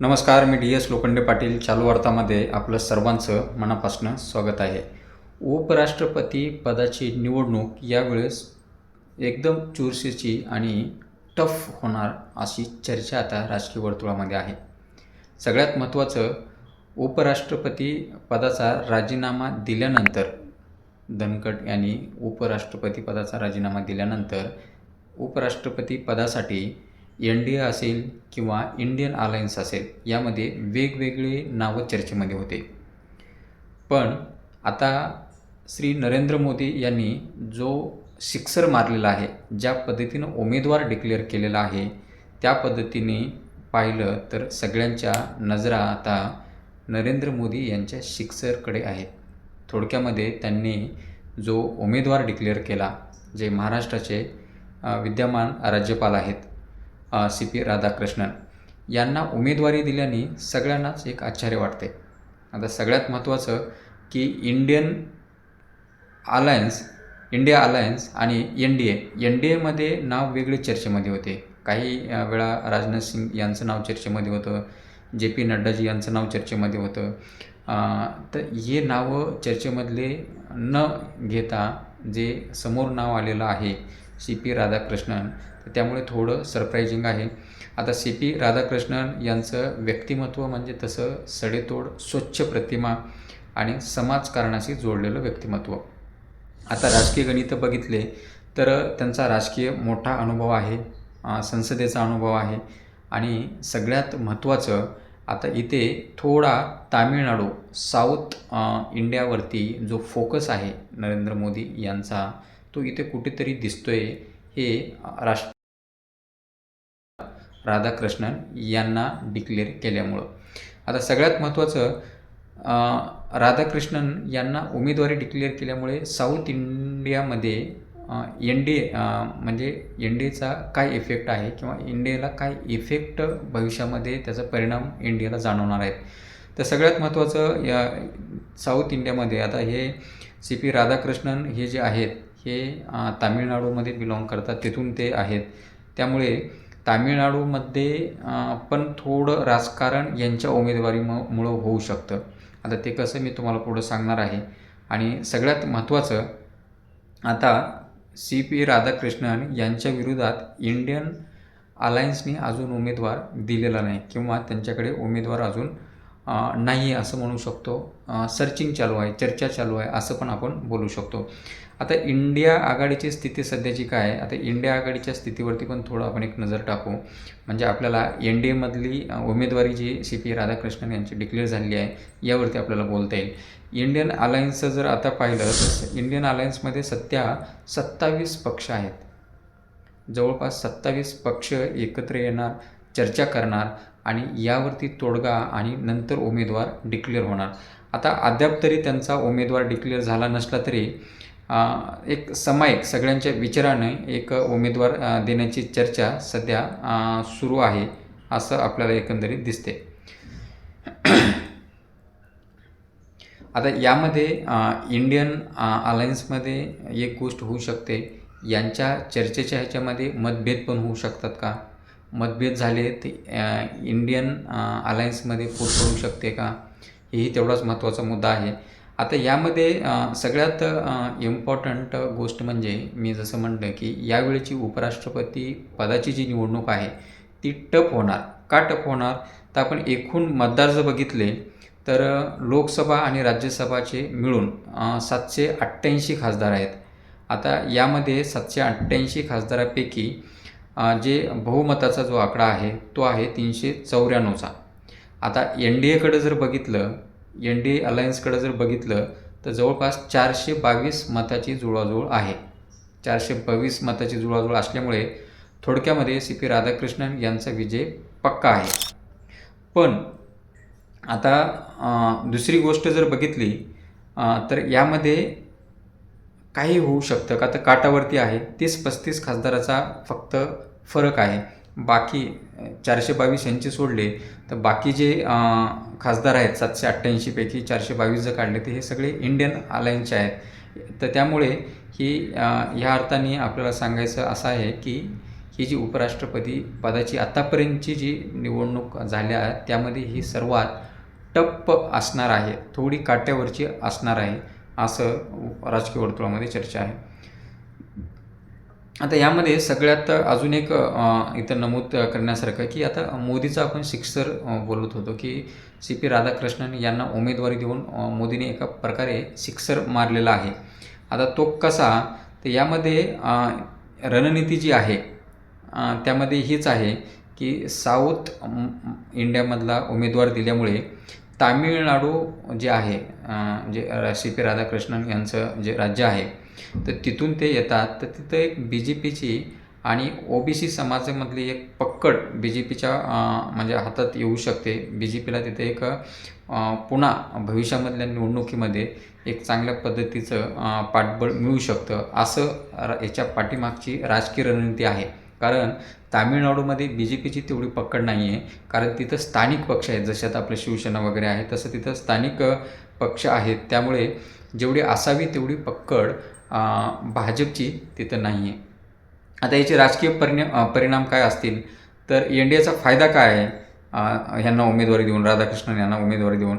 नमस्कार मी D S Lokhande Patil. चालू वार्तामध्ये आपलं सर्वांचं मनापासून स्वागत आहे. उपराष्ट्रपती पदाची निवडणूक यावेळेस एकदम चुरशीची आणि टफ होणार अशी चर्चा आता राजकीय वर्तुळामध्ये आहे. सगळ्यात महत्त्वाचं उपराष्ट्रपती पदाचा राजीनामा दिल्यानंतर धनकट यांनी उपराष्ट्रपती पदाचा राजीनामा दिल्यानंतर उपराष्ट्रपती पदासाठी एन डी ए असेल किंवा इंडियन अलायन्स असेल यामध्ये वेगवेगळे नावं चर्चेमध्ये होते. पण आता श्री नरेंद्र मोदी यांनी जो सिक्सर मारलेला आहे ज्या पद्धतीनं उमेदवार डिक्लेअर केलेला आहे त्या पद्धतीने पाहिलं तर सगळ्यांच्या नजरा आता नरेंद्र मोदी यांच्या सिक्सरकडे आहेत. थोडक्यामध्ये त्यांनी जो उमेदवार डिक्लेअर केला जे महाराष्ट्राचे विद्यमान राज्यपाल आहेत सी पी राधाकृष्णन. यांना उमेदवारी दिल्याने सगळ्यांनाच एक आश्चर्य वाटते. आता सगळ्यात महत्त्वाचं की इंडियन अलायन्स इंडिया अलायन्स आणि N D A. N D एमध्ये नाव वेगळे चर्चेमध्ये होते. काही वेळा राजनाथ सिंग यांचं नाव चर्चेमध्ये होतं. जे पी नड्डाजी यांचं नाव चर्चेमध्ये होतं. तर हे नावं चर्चेमधले न घेता जे समोर नाव आलेलं आहे सी पी राधाकृष्णन तर त्यामुळे थोडं सरप्रायझिंग आहे. आता सी पी राधाकृष्णन यांचं व्यक्तिमत्व म्हणजे तसं सडेतोड स्वच्छ प्रतिमा आणि समाजकारणाशी जोडलेलं व्यक्तिमत्व. आता राजकीय गणितं बघितले तर त्यांचा राजकीय मोठा अनुभव आहे संसदेचा अनुभव आहे आणि सगळ्यात महत्त्वाचं आता इथे थोडा तामिळनाडू साऊथ इंडियावरती जो फोकस आहे नरेंद्र मोदी यांचा तो इथे कुठेतरी दिसतोय हे राष्ट्र राधाकृष्णन यांना डिक्लेअर केल्यामुळं. आता सगळ्यात महत्त्वाचं राधाकृष्णन यांना उमेदवारी डिक्लेअर केल्यामुळे साऊथ इंडियामध्ये एन डी ए म्हणजे एन डी एचा काय इफेक्ट आहे किंवा इंडियाला काय इफेक्ट भविष्यामध्ये त्याचा परिणाम इंडियाला जाणवणार आहेत. तर सगळ्यात महत्त्वाचं या साऊथ इंडियामध्ये आता हे सी पी राधाकृष्णन हे जे आहेत हे तामिळनाडूमध्ये बिलॉंग करतात तिथून ते आहेत. त्यामुळे तामिळनाडूमध्ये पण थोडं राजकारण यांच्या उमेदवारीमुळं मुळं होऊ शकतं. आता ते कसं मी तुम्हाला पुढं सांगणार आहे. आणि सगळ्यात महत्त्वाचं आता सी पी राधाकृष्णन यांच्या विरोधात इंडियन अलायन्सने अजून उमेदवार दिलेला नाही किंवा त्यांच्याकडे उमेदवार अजून नाही आहे असं म्हणू शकतो. सर्चिंग चालू आहे चर्चा चालू आहे असं पण आपण बोलू शकतो. आता इंडिया आघाडीची स्थिती सध्याची काय आहे? आता इंडिया आघाडीच्या स्थितीवरती पण थोडं आपण एक नजर टाकू. म्हणजे आपल्याला एन डी एमधली उमेदवारी जी सी पी राधाकृष्णन यांची डिक्लेअर झालेली आहे यावरती आपल्याला बोलता येईल. इंडियन अलायन्सचं जर आता पाहिलं तर इंडियन अलायन्समध्ये सध्या सत्तावीस पक्ष आहेत. जवळपास सत्तावीस पक्ष एकत्र येणार. चर्चा करणार आणि यावरती तोडगा आणि नंतर उमेदवार डिक्लेअर होणार. आता अद्याप तरी त्यांचा उमेदवार डिक्लेअर झाला नसला तरी एक समायिक सगळ्यांच्या विचाराने एक उमेदवार देण्याची चर्चा सध्या सुरू आहे असं आपल्याला एकंदरीत दिसते. आता यामध्ये इंडियन अलायन्समध्ये एक गोष्ट होऊ शकते. यांच्या चर्चेच्या ह्याच्यामध्ये मतभेद पण होऊ शकतात का? मतभेद झाले ते इंडियन अलायन्समध्ये फूट पडू शकते का? हेही तेवढाच महत्त्वाचा मुद्दा आहे. आता यामध्ये सगळ्यात इम्पॉर्टंट गोष्ट म्हणजे मी जसं म्हटलं की यावेळेची उपराष्ट्रपती पदाची जी निवडणूक आहे ती टप होणार. का टप होणार? तर आपण एकूण मतदार जर बघितले तर लोकसभा आणि राज्यसभाचे मिळून सातशे अठ्ठ्याऐंशी खासदार आहेत. आता यामध्ये सातशे अठ्ठ्याऐंशी खासदारापैकी जे बहुमताचा जो आकडा आहे तो आहे तीनशे चौऱ्याण्णवचा. आता एन डी एकडं जर बघितलं एन डी ए अलायन्सकडं जर बघितलं तर जवळपास चारशे बावीस मताची जुळवाजुळ आहे. चारशे बावीस मताची जुळवाजुळ असल्यामुळे थोडक्यामध्ये सी पी राधाकृष्णन यांचा विजय पक्का आहे. पण आता दुसरी गोष्ट जर बघितली तर यामध्ये काही होऊ शकतं का? तर काटावरती आहे. तीस पस्तीस खासदाराचा फक्त फरक आहे. बाकी चारशे बावीस यांचे सोडले तर बाकी जे खासदार आहेत सातशे अठ्ठ्याऐंशीपैकी चारशे बावीस जर काढले तर हे सगळे इंडियन अलायन्सचे आहेत. तर त्यामुळे ही ह्या अर्थाने आपल्याला सांगायचं असं आहे की ही जी उपराष्ट्रपती पदाची आत्तापर्यंतची जी निवडणूक झाल्या त्यामध्ये ही सर्वात टप्प असणार आहे. थोडी काट्यावरची असणार आहे. असं राजकीय वर्तुळामध्ये चर्चा आहे. आता यामध्ये सगळ्यात अजून एक इथं नमूद करण्यासारखं की आता मोदीचा आपण सिक्सर बोलत होतो की सी पी राधाकृष्णन यांना उमेदवारी देऊन मोदीने एका प्रकारे सिक्सर मारलेला आहे. आता तो कसा? तर यामध्ये रणनीती जी आहे त्यामध्ये हीच आहे की साऊथ इंडियामधला उमेदवार दिल्यामुळे तामिळनाडू जे आहे जे सी पी राधाकृष्णन यांचं जे राज्य आहे तर तिथून ते येतात. तर तिथं एक बी जे पीची आणि ओ बी सी समाजामधली एक पक्कड बी जे पीच्या म्हणजे हातात येऊ शकते. बी जे पीला तिथे एक पुन्हा भविष्यामधल्या निवडणुकीमध्ये एक चांगल्या पद्धतीचं पाठबळ मिळू शकतं. असं याच्या पाठीमागची राजकीय रणनीती आहे. कारण तामिळनाडूमध्ये बी जे पीची तेवढी पकड नाही आहे कारण तिथं स्थानिक पक्ष आहेत. जसे आता आपलं शिवसेना वगैरे आहे तसं तिथं स्थानिक पक्ष आहेत. त्यामुळे जेवढी असावी तेवढी पक्कड भाजपची तिथं नाही आहे आता याचे राजकीय परिणा परिणाम काय असतील? तर एन डी एचा फायदा काय आहे? ह्यांना उमेदवारी देऊन राधाकृष्णन यांना उमेदवारी देऊन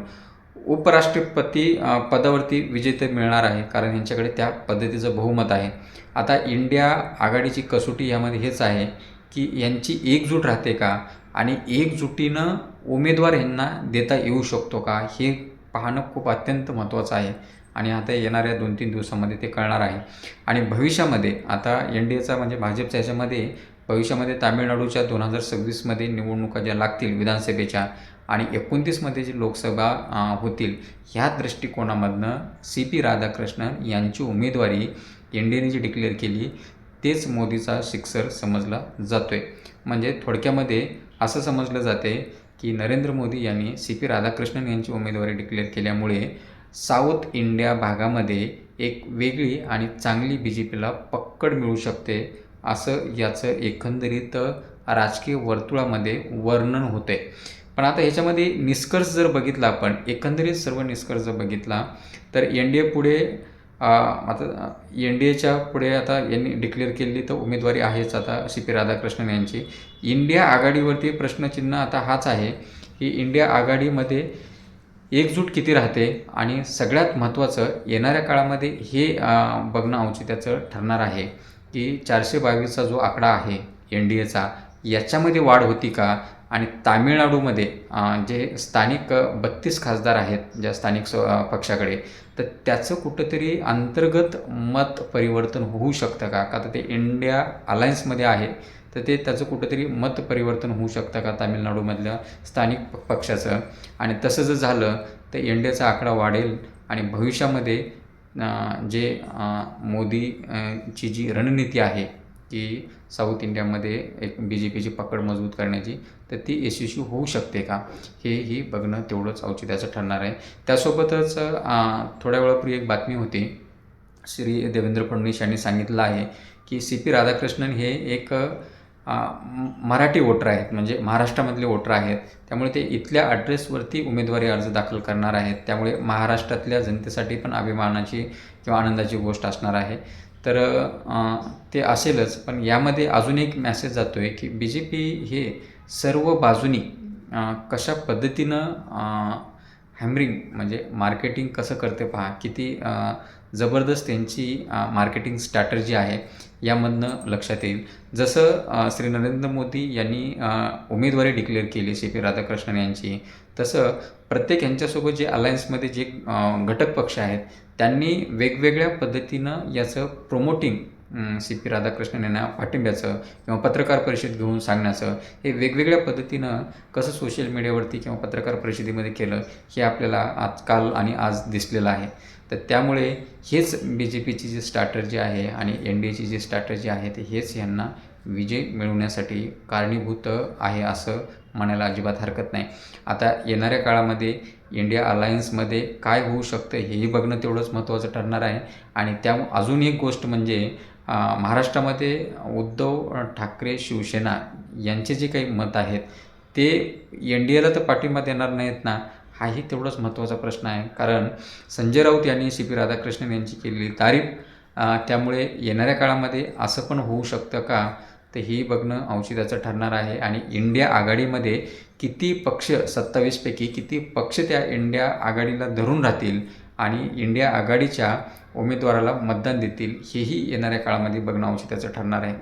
उपराष्ट्रपती पदावरती विजेते मिळणार आहे कारण यांच्याकडे त्या पद्धतीचं बहुमत आहे. आता इंडिया आघाडीची कसोटी यामध्ये हेच आहे की यांची एकजूट राहते का? आणि एकजुटीनं उमेदवार यांना देता येऊ शकतो का? हे पाहणं खूप अत्यंत महत्त्वाचं आहे. आणि आता येणाऱ्या दोन तीन दिवसामध्ये ते कळणार आहे. आणि भविष्यामध्ये आता एन डी एचा म्हणजे भाजपच्या ह्याच्यामध्ये भविष्यामध्ये तामिळनाडूच्या दोन हजार सव्वीसमध्ये निवडणुका ज्या लागतील विधानसभेच्या आणि एकोणतीसमध्ये जी लोकसभा होतील ह्या दृष्टिकोनामधनं सी पी राधाकृष्णन यांची उमेदवारी एन डी एने जी डिक्लेअर केली तेच मोदीचा शिक्सर समजला जातो आहे म्हणजे थोडक्यामध्ये असं समजलं जाते की नरेंद्र मोदी यांनी सी पी राधाकृष्णन यांची उमेदवारी डिक्लेअर केल्यामुळे साऊथ इंडिया भागामध्ये एक वेगळी आणि चांगली बी जे पीला पक्कड मिळू शकते असं याचं एकंदरीत राजकीय वर्तुळामध्ये वर्णन होते पण आता ह्याच्यामध्ये निष्कर्ष जर बघितला आपण एकंदरीत सर्व निष्कर्ष जर बघितला तर एन डी ए पुढे आता एन डी एच्या पुढे आता यांनी डिक्लेअर केलेली तर उमेदवारी आहेच आता सी पी राधाकृष्णन यांची. इंडिया आघाडीवरती प्रश्नचिन्ह आता हाच आहे की इंडिया आघाडीमध्ये एकजूट किती राहते आणि सगळ्यात महत्त्वाचं येणाऱ्या काळामध्ये हे बघणं औचित्याचं ठरणार आहे की चारशे बावीसचा जो आकडा आहे एन डी एचा याच्यामध्ये वाढ होती का? आणि तामिळनाडूमध्ये जे स्थानिक बत्तीस खासदार आहेत ज्या स्थानिक स पक्षाकडे तर त्याचं कुठंतरी अंतर्गत मत परिवर्तन होऊ शकतं का? का तर ते इंडिया अलायन्समध्ये आहे तर ते त्याचं कुठंतरी मत परिवर्तन होऊ शकतं का तामिळनाडूमधल्या स्थानिक प- पक्षाचं? आणि तसं जर झालं तर इंडियाचा आकडा वाढेल आणि भविष्यामध्ये जे मोदीची मोदी ची जी रणनीती आहे की साऊथ इंडियामध्ये एक बी जे पीची पकड मजबूत करण्याची तर ती यशस्वी होऊ शकते का? हेही बघणं तेवढंच औचित्याचं ठरणार आहे. त्यासोबतच थोड्या वेळापूर्वी एक बातमी होती श्री देवेंद्र फडणवीस यांनी सांगितलं आहे की सी पी राधाकृष्णन हे एक मराठी वोटर आहेत म्हणजे महाराष्ट्रामधले वोटर आहेत. त्यामुळे ते इथल्या ॲड्रेसवरती उमेदवारी अर्ज दाखल करणार आहेत. त्यामुळे महाराष्ट्रातल्या जनतेसाठी पण अभिमानाची किंवा आनंदाची गोष्ट असणार आहे. तर ते असेलच पण यामध्ये अजून एक मॅसेज जातो आहे की बी जे पी हे सर्व बाजूनी कशा पद्धतीनं हॅमरिंग म्हणजे मार्केटिंग कसं करते पहा. किती जबरदस्त त्यांची मार्केटिंग स्ट्रॅटर्जी आहे. यामधनं लक्षात येईल. जसं श्री नरेंद्र मोदी यांनी उमेदवारी डिक्लेअर केली सी पी राधाकृष्णन यांची तसं प्रत्येक यांच्यासोबत जे अलायन्समध्ये जे घटक पक्ष आहेत त्यांनी वेगवेगळ्या पद्धतीनं याचं प्रोमोटिंग सी पी राधाकृष्णन यांना पाठिंब्याचं किंवा पत्रकार परिषद घेऊन सांगण्याचं हे वेगवेगळ्या पद्धतीनं कसं सोशल मीडियावरती किंवा पत्रकार परिषदेमध्ये केलं हे आपल्याला आजकाल आणि आज दिसलेलं आहे. तर त्यामुळे हेच बी जे पीची जी स्ट्रॅटर्जी आहे आणि एन डी एची जी स्ट्रॅटर्जी आहे ते हेच यांना विजय मिळवण्यासाठी कारणीभूत आहे असं म्हणायला अजिबात हरकत नाही. आता येणाऱ्या काळामध्ये इंडिया अलायन्समध्ये काय होऊ शकतं हेही बघणं तेवढंच महत्त्वाचं ठरणार आहे. आणि त्या अजून एक गोष्ट म्हणजे महाराष्ट्रामध्ये उद्धव ठाकरे शिवसेना यांचे जे काही मत आहेत ते एन डी एला तर पाठिंबा देणार नाहीत ना. हाही तेवढाच महत्त्वाचा प्रश्न आहे. कारण संजय राऊत यांनी सी पी राधाकृष्णन यांची केलेली तारीफ त्यामुळे येणाऱ्या काळामध्ये असं पण होऊ शकतं का तर ही बघणं औषधाचं ठरणार आहे. आणि इंडिया आघाडीमध्ये किती पक्ष सत्तावीसपैकी किती पक्ष त्या इंडिया आघाडीला धरून राहतील आणि इंडिया आघाडीच्या उमेदवाराला मतदान देतील हेही येणाऱ्या काळामध्ये बघणं औषधाचं ठरणार आहे.